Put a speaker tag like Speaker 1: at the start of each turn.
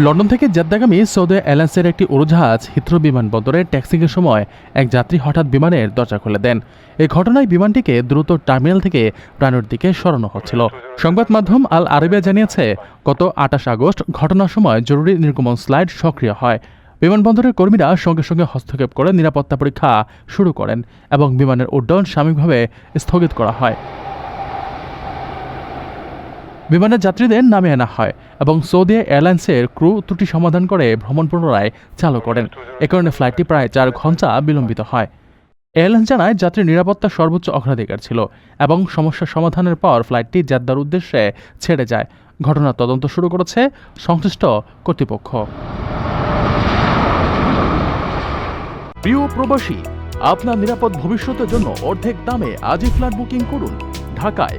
Speaker 1: London থেকে জেদ্দাগামী Saudi এয়ারলাইন্সের একটি উড়োজাহাজ হিথ্রো বিমানবন্দরে ট্যাক্সিংয়ের সময় এক যাত্রী হঠাৎ বিমানের দরজা খুলে দেন। এই ঘটনায় বিমানটিকে দ্রুত টার্মিনাল থেকে প্রাণের দিকে সরানো হচ্ছিল। সংবাদ মাধ্যম আল আরবিয়া জানিয়েছে, গত আঠাশ আগস্ট ঘটনার সময় জরুরি নির্গমন স্লাইড সক্রিয় হয়। বিমানবন্দরের কর্মীরা সঙ্গে সঙ্গে হস্তক্ষেপ করে নিরাপত্তা পরীক্ষা শুরু করেন এবং বিমানের উড্ডয়ন সাময়িকভাবে স্থগিত করা হয়। বিমানের যাত্রীদের নামে আনা হয় এবং সৌদি এয়ারলাইন্সের ক্রু ত্রুটি সমাধান করে ভ্রমণ পুনরায় চালু করেন। এ কারণে ফ্লাইটটি প্রায় চার ঘণ্টা বিলম্বিত হয়। এয়ারলাইন্স জানায়, যাত্রীর নিরাপত্তা সর্বোচ্চ অগ্রাধিকার ছিল এবং সমস্যা সমাধানের পর ফ্লাইটটি জেদ্দার উদ্দেশ্যে ছেড়ে যায়। ঘটনার তদন্ত শুরু করেছে সংশ্লিষ্ট কর্তৃপক্ষ। প্রিয় প্রবাসী, আপনার নিরাপদ ভবিষ্যতের জন্য অর্ধেক দামে আজই ফ্ল্যাট বুকিং করুন। ঢাকায়